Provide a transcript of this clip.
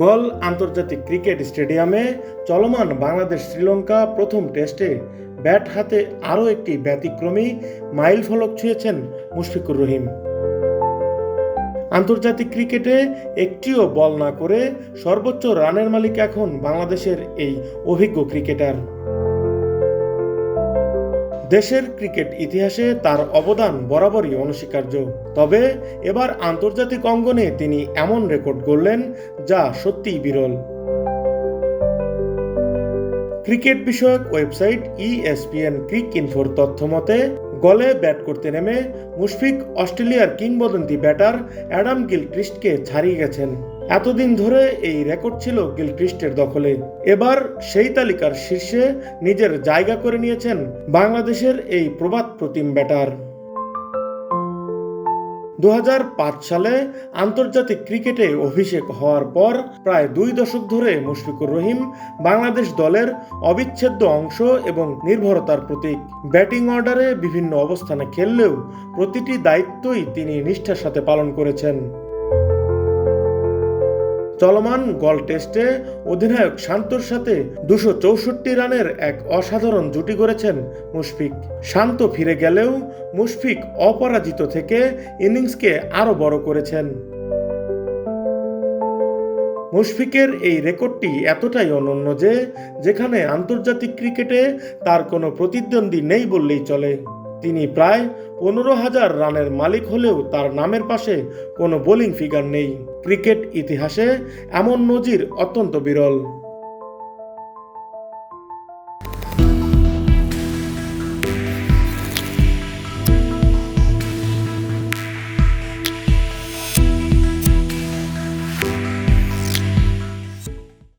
গল আন্তর্জাতিক ক্রিকেট স্টেডিয়ামে চলমান বাংলাদেশ শ্রীলঙ্কা প্রথম টেস্টে ব্যাট হাতে আরও একটি ব্যতিক্রমী মাইল ফলক ছুঁয়েছেন মুশফিকুর রহিম। আন্তর্জাতিক ক্রিকেটে একটিও বল না করে সর্বোচ্চ রানের মালিক এখন বাংলাদেশের এই অভিজ্ঞ ক্রিকেটার। দেশের ক্রিকেট ইতিহাসে তার অবদান বরাবরই অনস্বীকার্য। তবে এবার আন্তর্জাতিক অঙ্গনে তিনি এমন রেকর্ড গড়লেন যা সত্যিই বিরল। ক্রিকেট বিষয়ক ওয়েবসাইট E ইএসপিএন ক্রিক ইনফোর তথ্য মতে গলে ব্যাট করতে নেমে মুশফিক অস্ট্রেলিয়ার কিংবদন্তি ব্যাটার অ্যাডাম গিলক্রিস্টকে ছাড়িয়ে গেছেন। এতদিন ধরে এই রেকর্ড ছিল গিলক্রিস্টের দখলে। এবার সেই তালিকার শীর্ষে নিজের জায়গা করে নিয়েছেন বাংলাদেশের এই প্রবাদ প্রতিম ব্যাটার। দু হাজার পাঁচ সালে আন্তর্জাতিক ক্রিকেটে অভিষেক হওয়ার পর প্রায় দুই দশক ধরে মুশফিকুর রহিম বাংলাদেশ দলের অবিচ্ছেদ্য অংশ এবং নির্ভরতার প্রতীক। ব্যাটিং অর্ডারে বিভিন্ন অবস্থানে খেললেও প্রতিটি দায়িত্বই তিনি নিষ্ঠার সাথে পালন করেছেন। চলমান গল টেস্টে অধিনায়ক শান্তর সাথে দুশো চৌষট্টি রানের এক অসাধারণ জুটি করেছেন মুশফিক। শান্ত ফিরে গেলেও মুশফিক অপরাজিত থেকে ইনিংসকে আরও বড় করেছেন। মুশফিকের এই রেকর্ডটি এতটাই অনন্য যে, যেখানে আন্তর্জাতিক ক্রিকেটে তার কোনো প্রতিদ্বন্দ্বী নেই বললেই চলে। তিনি প্রায় পনেরো হাজার রানের মালিক হলেও তার নামের পাশে কোনো বোলিং ফিগার নেই। ক্রিকেট ইতিহাসে এমন নজির অত্যন্ত বিরল।